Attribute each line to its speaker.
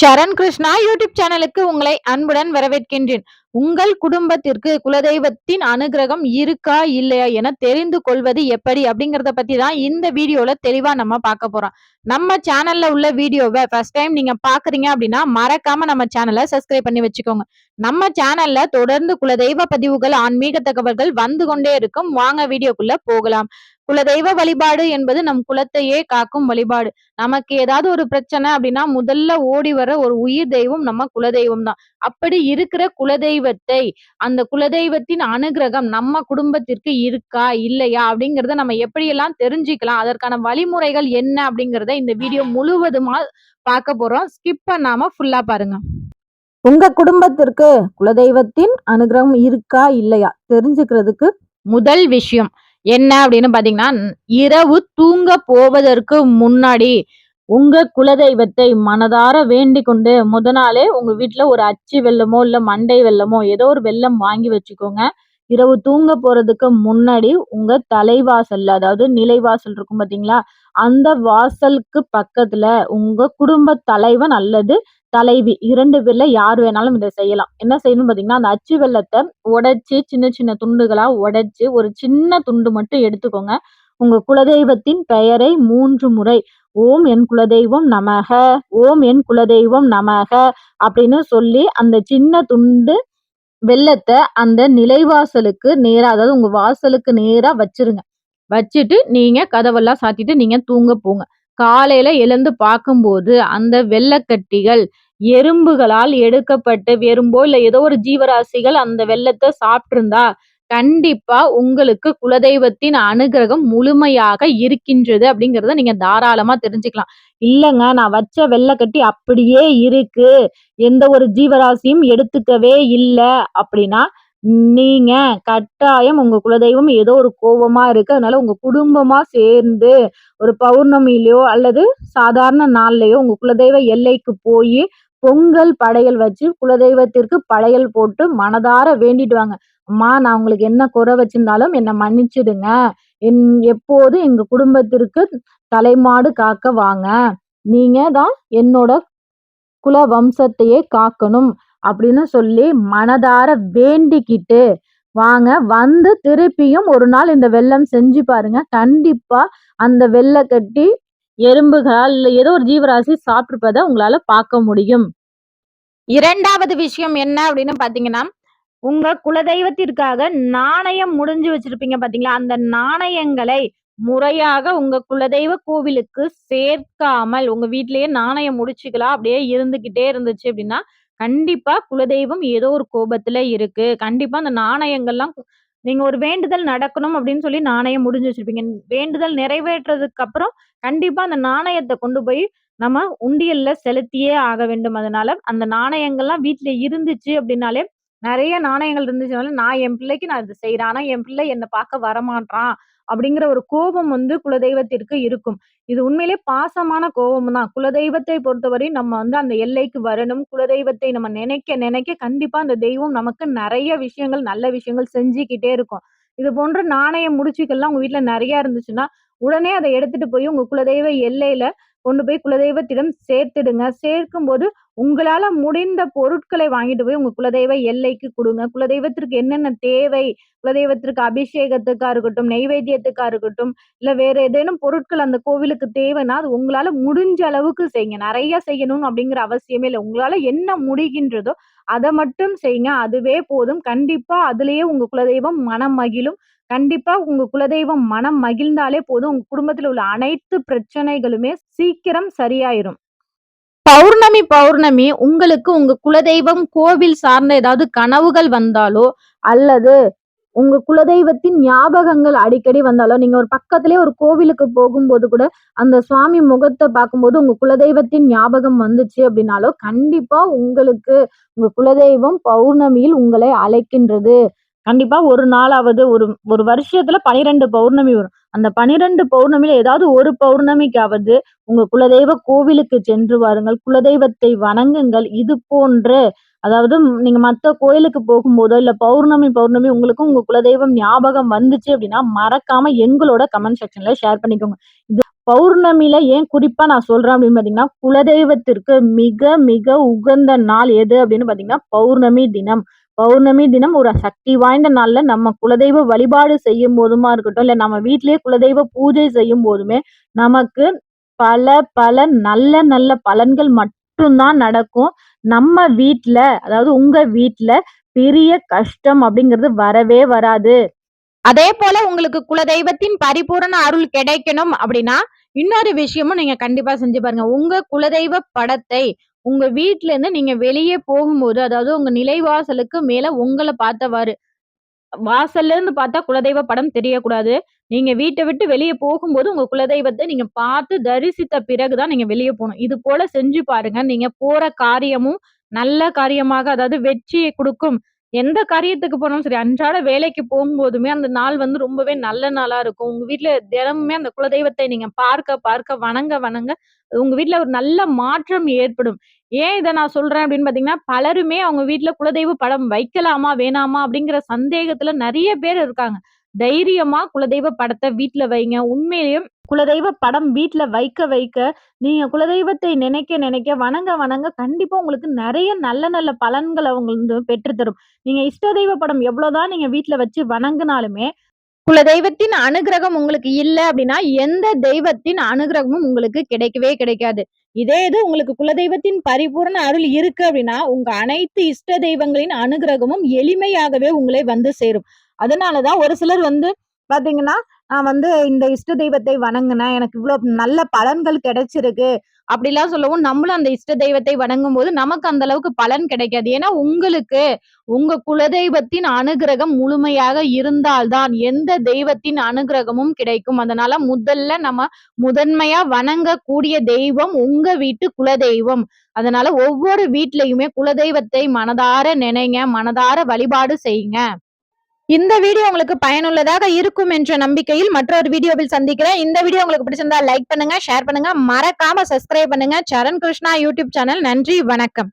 Speaker 1: சரண் Krishna YouTube சேனலுக்கு உங்களை அன்புடன் வரவேற்கின்றேன். உங்கள் குடும்பத்திற்கு குலதெய்வத்தின் அனுகிரகம் இருக்கா இல்லையா என தெரிந்து கொள்வது எப்படி அப்படிங்கறத பத்தி தான் இந்த வீடியோல தெளிவா நம்ம பார்க்க போறோம். நம்ம சேனல்ல உள்ள வீடியோவை ஃபர்ஸ்ட் டைம் நீங்க பாக்குறீங்க அப்படின்னா மறக்காம நம்ம சேனலை சப்ஸ்கிரைப் பண்ணி வச்சுக்கோங்க. நம்ம சேனல்ல தொடர்ந்து குலதெய்வ பதிவுகள் ஆன்மீக தகவல்கள் வந்து கொண்டே இருக்கும். வாங்க வீடியோக்குள்ள போகலாம். குலதெய்வ வழிபாடு என்பது நம் குலத்தையே காக்கும் வழிபாடு. நமக்கு ஏதாவது ஒரு பிரச்சனை அப்படின்னா முதல்ல ஓடி வர ஒரு உயிர் தெய்வம் நம்ம குலதெய்வம் தான். அப்படி இருக்கிற குலதெய்வத்தை அந்த குலதெய்வத்தின் அனுகிரகம் நம்ம குடும்பத்திற்கு இருக்கா இல்லையா அப்படிங்கிறத நம்ம எப்படியெல்லாம் தெரிஞ்சுக்கலாம் அதற்கான வழிமுறைகள் என்ன அப்படிங்கிறத இந்த வீடியோ முழுவதுமா பார்க்க போறோம். ஸ்கிப் பண்ணாம ஃபுல்லா பாருங்க. உங்க குடும்பத்திற்கு குலதெய்வத்தின் அனுகிரகம் இருக்கா இல்லையா தெரிஞ்சுக்கிறதுக்கு முதல் விஷயம் என்ன அப்படின்னு பாத்தீங்கன்னா இரவு தூங்க போவதற்கு முன்னாடி உங்க குலதெய்வத்தை மனதார வேண்டி கொண்டு முத நாளே உங்க வீட்டுல ஒரு அச்சு வெள்ளமோ இல்ல மண்டை வெள்ளமோ ஏதோ ஒரு வெள்ளம் வாங்கி வச்சுக்கோங்க. இரவு தூங்க போறதுக்கு முன்னாடி உங்க தலைவாசல்ல அதாவது நிலைவாசல் இருக்கும் பாத்தீங்களா? அந்த வாசலுக்கு பக்கத்துல உங்க குடும்ப தலைவன் அல்லது தலைவி இரண்டு பேர்ல யார் வேணாலும் இதை செய்யலாம். என்ன செய்யணும் பார்த்தீங்கன்னா அந்த அச்சு வெள்ளத்தை உடைச்சு சின்ன சின்ன துண்டுகளா உடைச்சு ஒரு சின்ன துண்டு மட்டும் எடுத்துக்கோங்க. உங்க குலதெய்வத்தின் பெயரை மூன்று முறை ஓம் என் குலதெய்வம் நமக ஓம் என் குலதெய்வம் நமக அப்படின்னு சொல்லி அந்த சின்ன துண்டு வெள்ளத்தை அந்த நிலைவாசலுக்கு நேரா அதாவது உங்க வாசலுக்கு நேரா வச்சிருங்க. வச்சுட்டு நீங்க கதவெல்லாம் சாத்திட்டு நீங்க தூங்க போங்க. காலையில எழுந்து பார்க்கும்போது அந்த வெள்ளக்கட்டிகள் எறும்புகளால் எடுக்கப்பட்டு எறும்போ இல்ல ஏதோ ஒரு ஜீவராசிகள் அந்த வெள்ளத்தை சாப்பிட்டிருந்தா கண்டிப்பா உங்களுக்கு குலதெய்வத்தின் அனுகிரகம் முழுமையாக இருக்கின்றது அப்படிங்கிறத நீங்க தாராளமா தெரிஞ்சுக்கலாம். இல்லைங்க நான் வச்ச வெள்ளக்கட்டி அப்படியே இருக்கு. எந்த ஒரு ஜீவராசியும் எடுத்துக்கவே இல்லை அப்படின்னா நீங்க கட்டாயம் உங்க குலதெய்வம் ஏதோ ஒரு கோபமா இருக்கு. அதனால உங்க குடும்பமா சேர்ந்து ஒரு பௌர்ணமியிலயோ அல்லது சாதாரண நாள்லயோ உங்க குலதெய்வ எல்லைக்கு போய் பொங்கல் படையல் வச்சு குலதெய்வத்திற்கு படையல் போட்டு மனதார வேண்டிட்டு வாங்க. அம்மா நான் உங்களுக்கு என்ன குறை வச்சிருந்தாலும் என்னை மன்னிச்சிடுங்க. என் எப்போது எங்க குடும்பத்திற்கு தலைமாடு காக்க வாங்க. நீங்க தான் என்னோட குல வம்சத்தையே காக்கணும். அப்படின்னு சொல்லி மனதார வேண்டிக்கிட்டு வாங்க வந்து திருப்பியும் ஒரு நாள் இந்த வெள்ளம் செஞ்சு பாருங்க. கண்டிப்பா அந்த வெள்ளை கட்டி எறும்புகள் இல்ல ஏதோ ஒரு ஜீவராசி சாப்பிட்டிருப்பதை உங்களால பார்க்க முடியும். இரண்டாவது விஷயம் என்ன அப்படின்னு பாத்தீங்கன்னா உங்க குலதெய்வத்திற்காக நாணயம் முடிஞ்சு வச்சிருப்பீங்க பாத்தீங்களா? அந்த நாணயங்களை முறையாக உங்க குலதெய்வ கோவிலுக்கு சேர்க்காமல் உங்க வீட்லயே நாணயம் முடிச்சுக்கலாம். அப்படியே இருந்துகிட்டே இருந்துச்சு அப்படின்னா கண்டிப்பா குலதெய்வம் ஏதோ ஒரு கோபத்துல இருக்கு. கண்டிப்பா அந்த நாணயங்கள்லாம் நீங்க ஒரு வேண்டுதல் நடக்கணும் அப்படின்னு சொல்லி நாணயம் முடிஞ்சு வச்சிருப்பீங்க. வேண்டுதல் நிறைவேற்றதுக்கு அப்புறம் கண்டிப்பா அந்த நாணயத்தை கொண்டு போய் நம்ம உண்டியல்ல செலுத்தியே ஆக வேண்டும். அதனால அந்த நாணயங்கள்லாம் வீட்டுல இருந்துச்சு அப்படின்னாலே நிறைய நாணயங்கள் இருந்துச்சுனால நான் என் பிள்ளைக்கு நான் இது செய்யறேன் ஆனா என் பிள்ளை என்னை பார்க்க வரமாட்டான் அப்படிங்கிற ஒரு கோபம் வந்து குலதெய்வத்திற்கு இருக்கும். இது உண்மையிலே பாசமான கோபம் தான் குலதெய்வத்தை பொறுத்தவரை நம்ம வந்து அந்த எல்லைக்கு வரணும். குலதெய்வத்தை நம்ம நினைக்க நினைக்க கண்டிப்பா அந்த தெய்வம் நமக்கு நிறைய விஷயங்கள் நல்ல விஷயங்கள் செஞ்சுக்கிட்டே இருக்கும். இது போன்ற நாணய முடிச்சுக்கள்லாம் உங்க வீட்டுல நிறைய இருந்துச்சுன்னா உடனே அதை எடுத்துட்டு போய் உங்க குலதெய்வ எல்லையில கொண்டு போய் குலதெய்வத்திடம் சேர்த்துடுங்க. சேர்க்கும்போது உங்களால முடிந்த பொருட்களை வாங்கிட்டு போய் உங்க குலதெய்வ எல்லைக்கு கொடுங்க. குலதெய்வத்திற்கு என்னென்ன தேவை? குலதெய்வத்திற்கு அபிஷேகத்துக்கா இருக்கட்டும் நெய்வேத்தியத்துக்கா இருக்கட்டும் இல்ல வேற ஏதேனும் பொருட்கள் அந்த கோவிலுக்கு தேவைன்னா அது உங்களால முடிஞ்ச அளவுக்கு செய்யுங்க. நிறைய செய்யணும் அப்படிங்கிற அவசியமே இல்லை. உங்களால என்ன முடிகின்றதோ அதை மட்டும் செய்யுங்க அதுவே போதும். கண்டிப்பா அதுலயே உங்க குலதெய்வம் மனம் மகிழும். கண்டிப்பா உங்க குலதெய்வம் மனம் மகிழ்ந்தாலே போதும். உங்க குடும்பத்துல உள்ள அனைத்து பிரச்சனைகளுமே சீக்கிரம் சரியாயிரும். பௌர்ணமி பௌர்ணமி உங்களுக்கு உங்க குலதெய்வம் கோவில் சார்ந்த ஏதாவது கனவுகள் வந்தாலோ அல்லது உங்க குலதெய்வத்தின் ஞாபகங்கள் அடிக்கடி வந்தாலோ நீங்க ஒரு பக்கத்திலே ஒரு கோவிலுக்கு போகும்போது கூட அந்த சுவாமி முகத்தை பார்க்கும்போது உங்க குலதெய்வத்தின் ஞாபகம் வந்துச்சு அப்படின்னாலோ கண்டிப்பா உங்களுக்கு உங்க குலதெய்வம் பௌர்ணமியில் உங்களை அழைக்கின்றது. கண்டிப்பா ஒரு நாளாவது ஒரு ஒரு வருஷத்துல 12 பௌர்ணமி வரும். அந்த 12 பௌர்ணமியில ஏதாவது ஒரு பௌர்ணமிக்காவது உங்க குலதெய்வ கோவிலுக்கு சென்று வாருங்கள். குலதெய்வத்தை வணங்குங்கள். இது போன்ற அதாவது நீங்க மத்த கோயிலுக்கு போகும்போதோ, இல்ல பௌர்ணமி பௌர்ணமி உங்களுக்கும் உங்க குலதெய்வம் ஞாபகம் வந்துச்சு அப்படின்னா, மறக்காம எங்களோட கமெண்ட் செக்ஷன்ல ஷேர் பண்ணிக்கோங்க. இது பௌர்ணமியில ஏன் குறிப்பா நான் சொல்றேன் அப்படின்னு பார்த்தீங்கன்னா, குலதெய்வத்திற்கு மிக மிக உகந்த நாள் எது அப்படின்னு பார்த்தீங்கன்னா, பௌர்ணமி தினம். பௌர்ணமி தினம் ஒரு சக்தி வாய்ந்த நாள்ல நம்ம குலதெய்வ வழிபாடு செய்யும் போதுமா இருக்கட்டும், இல்ல நம்ம வீட்டிலேயே குலதெய்வ பூஜை செய்யும் போதுமே, நமக்கு பல பல நல்ல நல்ல பலன்கள் மட்டும்தான் நடக்கும். நம்ம வீட்டில் அதாவது உங்க வீட்டில் பெரிய கஷ்டம் அப்படிங்கிறது வரவே வராது. அதே போல உங்களுக்கு குலதெய்வத்தின் பரிபூரண அருள் கிடைக்கணும் அப்படின்னா, இன்னொரு விஷயமும் நீங்க கண்டிப்பா செஞ்சு பாருங்க. உங்க குலதெய்வ படத்தை உங்க வீட்ல இருந்து நீங்க வெளியே போகும்போது, அதாவது உங்க நிலைவாசலுக்கு மேல உங்கள பார்த்தவாறு வாசல்ல இருந்து பார்த்தா குலதெய்வ படம் தெரியக்கூடாது. நீங்க வீட்ட விட்டு வெளிய போகும்போது, உங்க குலதெய்வத்த நீங்க பார்த்து தரிசித்த பிறகு தான் நீங்க வெளிய போணும். இது போல செஞ்சு பாருங்க. நீங்க போற காரியமும் நல்ல காரியமாக அதாவது வெற்றியை குடுக்கும். எந்த காரியத்துக்கு போனாலும் சரி, அன்றாட வேலைக்கு போகும்போதுமே அந்த நாள் வந்து ரொம்பவே நல்ல நாளா இருக்கும். உங்க வீட்ல தினமுமே அந்த குலதெய்வத்தை நீங்க பார்க்க பார்க்க, வணங்க வணங்க, உங்க வீட்ல ஒரு நல்ல மாற்றம் ஏற்படும். ஏன் இதை நான் சொல்றேன் அப்படின்னு பார்த்தீங்கன்னா, பலருமே அவங்க வீட்ல குலதெய்வ படம் வைக்கலாமா? வேணாமா? அப்படிங்கிற சந்தேகத்துல நிறைய பேர் இருக்காங்க. தைரியமா குலதெய்வ படத்தை வீட்ல வைங்க. உண்மையிலேயும் குலதெய்வ படம் வீட்டில் வைக்க வைக்க, நீங்க குலதெய்வத்தை நினைக்க நினைக்க, வணங்க வணங்க கண்டிப்பா உங்களுக்கு நிறைய நல்ல நல்ல பலன்களை அவங்க வந்து பெற்று நீங்க இஷ்ட தெய்வ படம் எவ்வளோதான் நீங்க வீட்டில் வச்சு வணங்குனாலுமே, குலதெய்வத்தின் அனுகிரகம் உங்களுக்கு இல்லை அப்படின்னா, எந்த தெய்வத்தின் அனுகிரகமும் உங்களுக்கு கிடைக்கவே கிடைக்காது. இதே இது உங்களுக்கு குலதெய்வத்தின் பரிபூரண அருள் இருக்கு அப்படின்னா, உங்க அனைத்து இஷ்ட தெய்வங்களின் அனுகிரகமும் எளிமையாகவே உங்களை வந்து சேரும். அதனாலதான் ஒரு சிலர் வந்து பார்த்தீங்கன்னா, நான் வந்து இந்த இஷ்ட தெய்வத்தை வணங்கினேன் எனக்கு இவ்வளோ நல்ல பலன்கள் கிடைச்சிருக்கு. அப்படிலாம் சொல்லவும், நம்மளும் அந்த இஷ்ட தெய்வத்தை வணங்கும் போது நமக்கு அந்த அளவுக்கு பலன் கிடைக்காது. ஏன்னா, உங்களுக்கு உங்க குலதெய்வத்தின் அனுகிரகம் முழுமையாக இருந்தால் தான் எந்த தெய்வத்தின் அனுகிரகமும் கிடைக்கும். அதனால முதல்ல நம்ம முதன்மையா வணங்கக்கூடிய தெய்வம் உங்க வீட்டு குலதெய்வம். அதனால ஒவ்வொரு வீட்லயுமே குலதெய்வத்தை மனதார நினைங்க. மனதார வழிபாடு செய்யுங்க. இந்த வீடியோ உங்களுக்கு பயனுள்ளதாக இருக்கும் என்ற நம்பிக்கையில் மற்றொரு வீடியோவில் சந்திக்கிறேன். இந்த வீடியோ உங்களுக்கு பிடிச்சிருந்தா லைக் பண்ணுங்க, ஷேர் பண்ணுங்க. மறக்காம சப்ஸ்கிரைப் பண்ணுங்க. Charan Krishna YouTube channel. நன்றி, வணக்கம்.